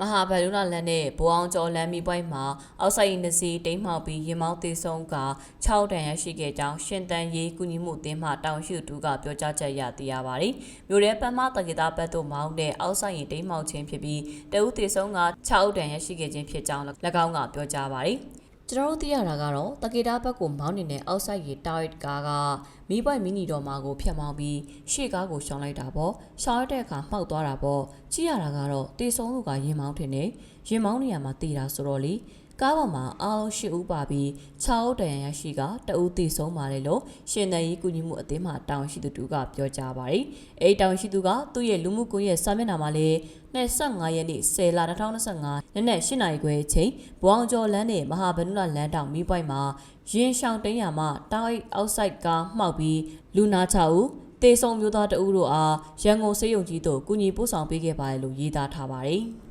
မဟာဗန္ဓုလလန်နဲ့ဘိုးအောင်ကျော်လမ်းမီပွိုင်းမှာအောက်ဆိုင်နှစ်စီးတိမ်းမှောက်ပြီးရင်မောင်းသေးဆုံးက6တန်ရရှိခဲ့ကြောင်းရှင်တန်ရေးကုညီမှုအသင်းမှတောင်ရှိသူကပြောကြားချက်ရသိရပါတယ်။မြို့ရဲပန်းမတက္ကတာဘတ်တို့မောင်းတဲ့အောက်ဆိုင်တိမ်းမှောက်ခြင်းဖြစ်ပြီးတအုပ်သေးဆုံးက6တန်ရရှိခဲ့ခြင်းဖြစ်ကြောင်း၎င်းကပြောကြားပါတယ်။ကျွန်တော်တို့သိရတာကတော့တကေတာဘက်ကိုမောင်းနေတဲ့အောက်ဆိုင်ရီတာရက်ကားက မီးပွိုင်မီနီတော်မာကိုဖျက်မောင်းပြီးရှေ့ကားကိုရှောင်းလိုက်တာပေါ့ရှောင်းရတဲ့အခါမှောက်သွားတာပေါ့ကြည့်ရတာကတော့တေဆုံးသူကရင်မောင်းထင်တယ်ရင်မောင်းနေရမှာတေတာဆိုတော့လေကားပေါ်မှာအားလုံး၈ဦးပါပြီး6ဦးတန်ရန်ရရှိကတဦးတေဆုံးပါတယ်လို့ရှင်နယ်ကြီးကုညီမှုအသင်းမှတောင်ရှိသူတူကပြောကြားပါတယ်။အဲဒီတောင်ရှိသူကသူ့ရဲ့လူမှုကွန်ရက်စာမျက်နှာမှာလည်း25ရက်နေ့10လ2025နနက်8နာရီခွဲအချိန်ဘွားအောင်ကျော်လမ်းနဲ့မဟာဗန္ဓုလလမ်းတောင်မီးပွိုက်မှာရင်ရှောင်းတိန်ရမှာတောင်အိတ်အောက်ဆိုင်ကားမှောက်ပြီးလူနာ6ဦးတေဆုံမျိုးသားတအုပ်တို့အားရန်ကုန်စေယုံကြီးတို့ကုညီပို့ဆောင်ပေးခဲ့ပါတယ်လို့ရေးသားထားပါတယ်။